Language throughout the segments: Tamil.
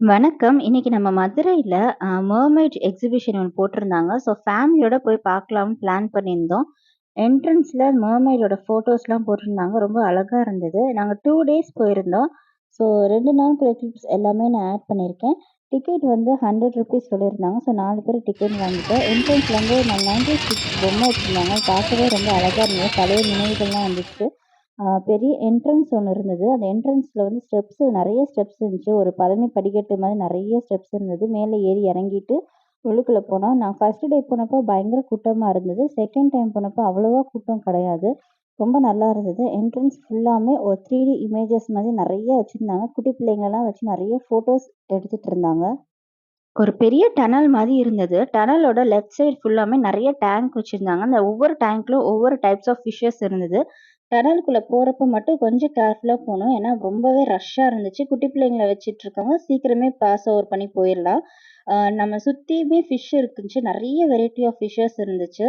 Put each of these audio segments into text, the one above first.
வணக்கம். இன்னைக்கு நம்ம மதுரையில அ எக்ஸிபிஷன் ஒண்ணு போட்டிருந்தாங்க. ஸோ ஃபேமிலியோட போய் பார்க்கலாம்னு பிளான் பண்ணியிருந்தோம். என்ட்ரன்ஸ்ல மெர்மைடோட ஃபோட்டோஸ்லாம் போட்டிருந்தாங்க. ரொம்ப அழகா இருந்தது. நாங்க 2 டேஸ் போயிருந்தோம். ஸோ 2 நாளுக்குள்ள கிளிப்ஸ் எல்லாமே நான் ஆட் பண்ணியிருக்கேன். டிக்கெட் வந்து ஹண்ட்ரட் 100 சொல்லியிருந்தாங்க. ஸோ 4 பேர் டிக்கெட் வாங்கிட்டோம். என்ட்ரன்ஸ்ல வந்து நான் 90s கிட்ஸ் பொம்மை வச்சிருந்தாங்க. பார்க்கவே ரொம்ப அழகா இருந்தது. பழைய நினைவுகள்லாம் வந்துச்சு. பெரிய என்ட்ரன்ஸ் ஒன்று இருந்தது. அந்த என்ட்ரன்ஸில் வந்து ஸ்டெப்ஸ் நிறைய ஸ்டெப்ஸ் இருந்துச்சு. ஒரு பழனி படிக்கட்டு மாதிரி நிறைய ஸ்டெப்ஸ் இருந்தது. மேலே ஏறி இறங்கிட்டு உள்ளுக்குள்ளே போனோம். நான் ஃபர்ஸ்ட் டே போனப்போ பயங்கர கூட்டமாக இருந்தது. செகண்ட் டைம் போனப்போ அவ்வளோவா கூட்டம் கிடையாது. ரொம்ப நல்லா இருந்தது. என்ட்ரன்ஸ் ஃபுல்லாமே ஒரு த்ரீ டி இமேஜஸ் மாதிரி நிறைய வச்சுருந்தாங்க குட்டி பிள்ளைங்கள்லாம் வச்சு நிறைய ஃபோட்டோஸ் எடுத்துகிட்டு இருந்தாங்க. ஒரு பெரிய டனல் மாதிரி இருந்தது. டனலோட லெஃப்ட் சைடு ஃபுல்லாமே நிறைய டேங்க் வச்சுருந்தாங்க அந்த ஒவ்வொரு டேங்க்லும் ஒவ்வொரு டைப்ஸ் ஆஃப் ஃபிஷஸ் இருந்தது. டனலுக்குள்ளே போகிறப்ப மட்டும் கொஞ்சம் கேர்ஃபுல்லாக போகணும் ஏன்னா ரொம்பவே ரஷ்ஷாக இருந்துச்சு. குட்டி பிள்ளைங்கள வச்சுட்டு இருக்கவங்க சீக்கிரமே பாஸ் ஓவர் பண்ணி போயிடலாம் நம்ம சுற்றியுமே ஃபிஷ் இருந்துச்சு. நிறைய வெரைட்டி ஆஃப் ஃபிஷ்ஷஸ் இருந்துச்சு.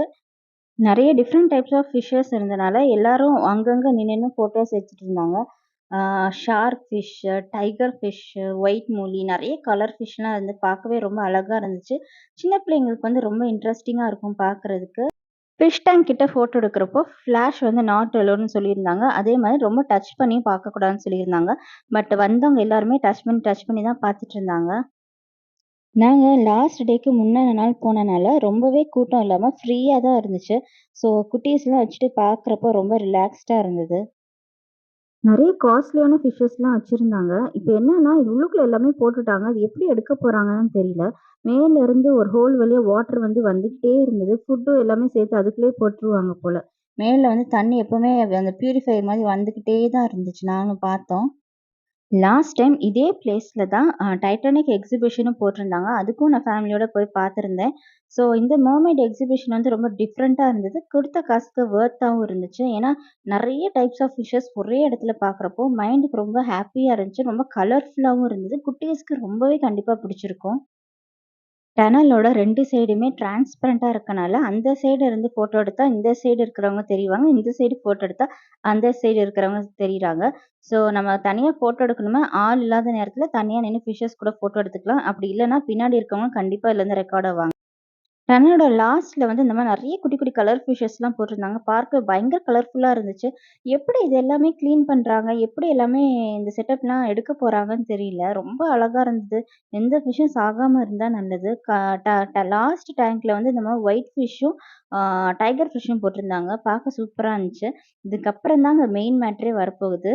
நிறைய டிஃப்ரெண்ட் டைப்ஸ் ஆஃப் ஃபிஷ்ஷஸ் இருந்தனால எல்லாரும் அங்கங்கே நின்று ஃபோட்டோஸ் எடுத்துட்டு இருந்தாங்க. Shark fish, tiger fish, white மூலி நிறைய கலர் ஃபிஷ்லாம் வந்து பார்க்கவே ரொம்ப அழகாக இருந்துச்சு. சின்ன பிள்ளைங்களுக்கு வந்து ரொம்ப இன்ட்ரெஸ்டிங்காக இருக்கும் பார்க்கறதுக்கு. ஃபிஷ் டேங்க் கிட்ட ஃபோட்டோ எடுக்கிறப்போ ஃப்ளாஷ் வந்து நாட் அலோன்னு சொல்லியிருந்தாங்க. அதே மாதிரி ரொம்ப டச் பண்ணி பார்க்கக்கூடாதுன்னு சொல்லியிருந்தாங்க. பட் வந்தவங்க எல்லாருமே டச் பண்ணி டச் பண்ணி தான் பார்த்துட்டு இருந்தாங்க. நாங்கள் லாஸ்ட் டேக்கு முன்னாடி நாள் போனனால ரொம்பவே கூட்டம் இல்லாமல் ஃப்ரீயாக தான் இருந்துச்சு. ஸோ குட்டீஸ்லாம் வச்சுட்டு பார்க்குறப்போ ரொம்ப ரிலாக்ஸ்டாக இருந்தது. நிறைய காஸ்ட்லியான ஃபிஷ்ஷஸ்லாம் வச்சுருந்தாங்க இப்ப என்னன்னா, இது உள்ளுக்குள்ள எல்லாமே போட்டுட்டாங்க. அது எப்படி எடுக்க போறாங்கன்னு தெரியல. மேல இருந்து ஒரு ஹோல் வழியா வாட்டர் வந்து வந்துகிட்டே இருந்தது. ஃபுட்டும் எல்லாமே சேர்த்து அதுக்குள்ளே போட்டுருவாங்க போல. மேல வந்து தண்ணி எப்பவுமே அந்த பியூரிஃபையர் மாரி வந்துகிட்டே தான் இருந்துச்சு. நாங்களும் பார்த்தோம். லாஸ்ட் டைம் இதே பிளேஸில் தான் டைட்டானிக் எக்ஸிபிஷனும் போட்டிருந்தாங்க. அதுக்கும் நான் ஃபேமிலியோட போய் பார்த்துருந்தேன். ஸோ இந்த மர்மைட் எக்ஸிபிஷன் வந்து ரொம்ப டிஃப்ரெண்ட்டாக இருந்தது. கொடுத்த காசுக்கு வொர்த்தாவும் இருந்துச்சு. ஏன்னா நிறைய டைப்ஸ் ஆஃப் ஃபிஷஸ் ஒரே இடத்துல பார்க்குறப்போ மைண்டுக்கு ரொம்ப ஹாப்பியாக இருந்துச்சு. ரொம்ப கலர்ஃபுல்லாகவும் இருந்தது. குட்டீஸ்க்கு ரொம்பவே கண்டிப்பாக பிடிச்சிருக்கும். டனலோட ரெண்டு சைடுமே டிரான்ஸ்பரண்டா இருக்கனால, அந்த சைடு இருந்து ஃபோட்டோ எடுத்தால் இந்த சைடு இருக்கிறவங்க தெரிவாங்க. இந்த சைடு ஃபோட்டோ எடுத்தால் அந்த சைடு இருக்கிறவங்க தெரியுறாங்க ஸோ நம்ம தனியாக ஃபோட்டோ எடுக்கணுமே ஆள் இல்லாத நேரத்தில் தனியாக நின்று ஃபிஷர்ஸ் கூட ஃபோட்டோ எடுத்துக்கலாம். அப்படி இல்லைன்னா பின்னாடி இருக்கவங்க கண்டிப்பாக இதுலேருந்து ரெக்கார்ட் ஆவாங்க. டனலோட லாஸ்ட்ல வந்து இந்த மாதிரி நிறைய குட்டி குட்டி கலர் ஃபிஷஸ்லாம் போட்டிருந்தாங்க. பார்க்க பயங்கர கலர்ஃபுல்லா இருந்துச்சு. எப்படி இது எல்லாமே கிளீன் பண்றாங்க? எப்படி எல்லாமே இந்த செட்டப்லாம் எடுக்க போறாங்கன்னு தெரியல. ரொம்ப அழகா இருந்தது. எந்த ஃபிஷ்ஷும் சாகாம இருந்தா நல்லது. க ட ட லாஸ்ட் டேங்க்ல வந்து இந்த மாதிரி ஒயிட் ஃபிஷ்ஷும், டைகர் ஃபிஷ்ஷும் போட்டிருந்தாங்க. பார்க்க சூப்பரா இருந்துச்சு. இதுக்கப்புறம் தாங்க மெயின் மேட்ரே வரப்போகுது.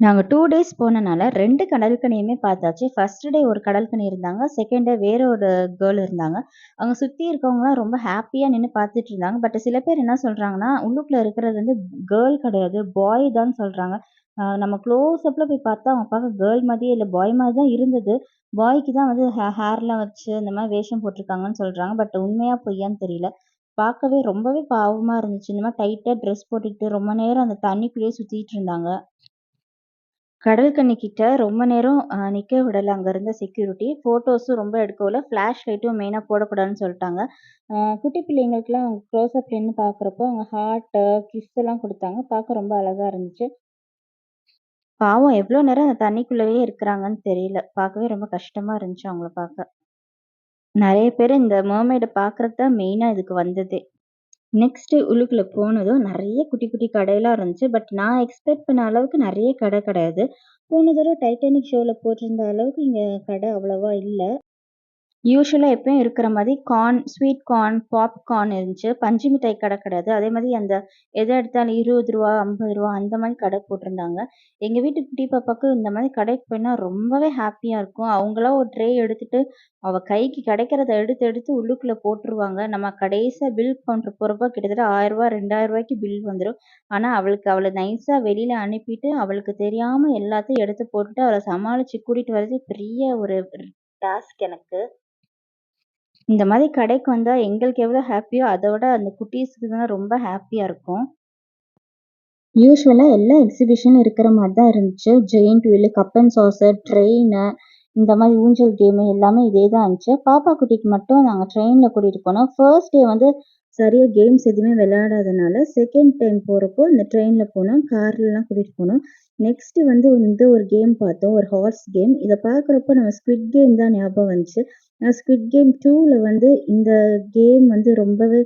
நாங்கள் டூ டேஸ் போனனால ரெண்டு கடற்கனியுமே பார்த்தாச்சு. ஃபர்ஸ்ட் டே ஒரு கடற்கனி இருந்தாங்க. செகண்ட் டே வேற ஒரு கேர்ள் இருந்தாங்க. அவங்க சுற்றி இருக்கவங்களாம் ரொம்ப ஹாப்பியாக நின்று பார்த்துட்டு இருந்தாங்க. பட் சில பேர் என்ன சொல்கிறாங்கன்னா உள்ளுக்குள்ள இருக்கிறது வந்து கேர்ள் கிடையாது. பாய் தான் சொல்கிறாங்க நம்ம க்ளோஸ் அப்பில் போய் பார்த்தா அவங்க பார்க்க கேர்ள் மாதிரியே இல்லை பாய் மாதிரி தான் இருந்தது. பாய்க்கு தான் வந்து ஹே ஹேர்லாம் வச்சு இந்த மாதிரி வேஷம் போட்டிருக்காங்கன்னு சொல்கிறாங்க பட் உண்மையாக பொய்யான்னு தெரியல. பார்க்கவே ரொம்பவே பாவமாக இருந்துச்சு. இந்த மாதிரி டைட்டாக ட்ரெஸ் போட்டுக்கிட்டு ரொம்ப நேரம் அந்த தண்ணிக்குள்ளேயே சுற்றிட்டு இருந்தாங்க. கடற்கன்னி கிட்ட ரொம்ப நேரம் அ நிக்க விடல அங்க இருந்த செக்யூரிட்டி. ஃபோட்டோஸும் ரொம்ப எடுக்க ஃபிளாஷ் லைட்டும் மெயினா போடக்கூடாதுன்னு சொல்ட்டாங்க. அ குட்டி பிள்ளைங்களுக்குலாம் க்ளோஸ் நின்னு பார்க்குறப்போ அவங்க ஹார்ட்டு, கிஸ் எல்லாம் குடுத்தாங்க. பார்க்க ரொம்ப அழகா இருந்துச்சு. பாவம் எவ்வளோ நேரம் அந்த தண்ணிக்குள்ளயே இருக்கிறாங்கன்னு தெரியல. பார்க்கவே ரொம்ப கஷ்டமா இருந்துச்சு அவங்கள பார்க்க. நெறைய பேரு இந்த மெர்மைட பார்க்கறதுக்கு தான் மெயினா இதுக்கு வந்ததே. நெக்ஸ்ட்டு உலுக்கில் போனதும் நிறைய குட்டி குட்டி கடையெல்லாம் இருந்துச்சு. பட் நான் எக்ஸ்பெக்ட் பண்ண அளவுக்கு நிறைய கடை கிடையாது. போன தடவை டைட்டானிக் ஷோவில் போட்டிருந்த அளவுக்கு இங்கே கடை அவ்வளோவா இல்லை யூஸ்வலாக எப்பயும் இருக்கிற மாதிரி கார்ன், ஸ்வீட் கார்ன், பாப்கார்ன் இருந்துச்சு. பஞ்சு மிட்டாய் கடை கிடையாது. அதே மாதிரி அந்த எதை எடுத்தாலும் இருபது ரூபா ஐம்பது ரூபா அந்த மாதிரி கடை போட்டிருந்தாங்க. எங்கள் வீட்டு குட்டி பாப்பாவுக்கு இந்த மாதிரி கடைக்கு போயினா ரொம்பவே ஹாப்பியாக இருக்கும். அவங்களா ஒரு ட்ரே எடுத்துட்டு அவள் கைக்கு கிடைக்கிறத எடுத்து எடுத்து உள்ளுக்குள்ளே போட்டுருவாங்க. நம்ம கடைசியாக பில் கவுண்டர் போறப்போ கிட்டத்தட்ட ஆயிரரூபா ரெண்டாயிரம் ரூபாய்க்கு பில் வந்துடும் ஆனால் அவளுக்கு அவளை நைஸாக வெளியில் அனுப்பிட்டு அவளுக்கு தெரியாமல் எல்லாத்தையும் எடுத்து போட்டுட்டு அவளை சமாளித்து கூட்டிகிட்டு வர்றது பெரிய ஒரு டாஸ்க் எனக்கு. இந்த மாதிரி கடைக்கு வந்தா எங்களுக்கு எவ்வளோ ஹாப்பியோ அதை விட அந்த குட்டீஸ்க்கு தான் ரொம்ப ஹாப்பியாக இருக்கும். யூசுவலா எல்லா எக்ஸிபிஷனும் இருக்கிற மாதிரி தான் இருந்துச்சு. Giant wheel, cup and saucer, train இந்த மாதிரி ஊஞ்சல் கேமு எல்லாமே இதே தான் இருந்துச்சு. பாப்பா குட்டிக்கு மட்டும் நாங்கள் ட்ரெயினில் கூட்டிகிட்டு போனோம். ஃபர்ஸ்ட் டே வந்து சரியாக கேம்ஸ் எதுவுமே விளையாடாதனால, செகண்ட் டைம் போகிறப்போ இந்த ட்ரெயினில் போனோம். கார்லலாம் கூட்டிகிட்டு போனோம். நெக்ஸ்ட்டு வந்து வந்து ஒரு கேம் பார்த்தோம். ஒரு ஹார்ஸ் கேம். இதை பார்க்குறப்ப நம்ம ஸ்குவிட் கேம் தான் ஞாபகம் வந்துச்சு. நான் ஸ்குவிட் கேம் டூவில் வந்து இந்த கேம் வந்து ரொம்பவே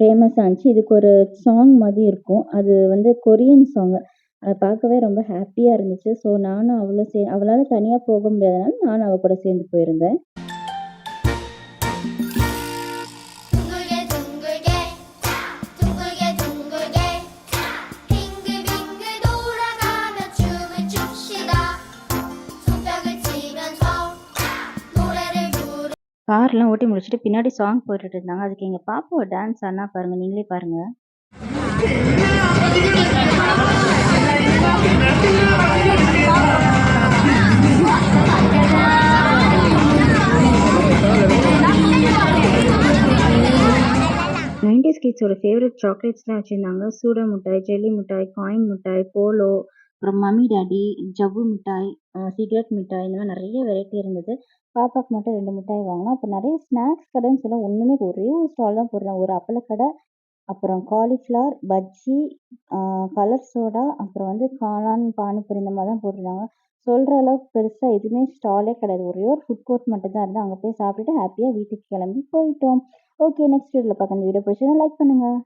ஃபேமஸ் ஆச்சு இதுக்கு ஒரு சாங் மாதிரி இருக்கும். அது வந்து கொரியன் சாங்கு. அதை பார்க்கவே ரொம்ப ஹாப்பியாக இருந்துச்சு. ஸோ நானும் அவளும் சே அவளால் தனியாக போக முடியாதனால நானும் அவள் கூட சேர்ந்து போயிருந்தேன். கார்லாம் ஓட்டி முடிச்சுட்டு பின்னாடி சாங் போட்டுட்டு இருந்தாங்க. அதுக்கு எங்கள் பாப்பாவை டான்ஸ் ஆடுனா பாருங்கள் நீங்களே பாருங்கள் நைன்டி ஸ்கிட்ஸோட ஃபேவரட் சாக்லேட்ஸ்லாம் வச்சுருந்தாங்க சூட மிட்டாய், ஜெல்லி மிட்டாய், காயின் மிட்டாய், போலோ, அப்புறம் மம்மி டாடி, ஜவ்வு மிட்டாய், சீக்ரெட் மிட்டாய் இந்த மாதிரி நிறைய வெரைட்டி இருந்தது. பாப்பாக்கு மட்டும் ரெண்டு மிட்டாய் வாங்கினோம் அப்புறம் நிறைய ஸ்நாக்ஸ் கடைன்னு சொல்ல ஒன்றுமே ஒரே ஒரு ஸ்டால் தான் போடுறாங்க ஒரு அப்பளக்கடை, அப்புறம் காலிஃப்ளவர், பஜ்ஜி, கலர் சோடா, அப்புறம் வந்து காளான், பானிபூரி இந்த மாதிரி தான் போட்டிருந்தாங்க. சொல்கிற அளவுக்கு பெருசாக எதுவுமே ஸ்டாலே கிடையாது. ஒரே ஒரு ஃபுட் கோர்ட் மட்டும் தான் இருந்தால் அங்கே போய் சாப்பிட்டுட்டு ஹாப்பியாக வீட்டுக்கு கிளம்பி போயிட்டோம். ஓகே நெக்ஸ்ட் வீடியோவில் பார்க்க இந்த வீடியோ பிடிச்சதுன்னா லைக் பண்ணுங்கள்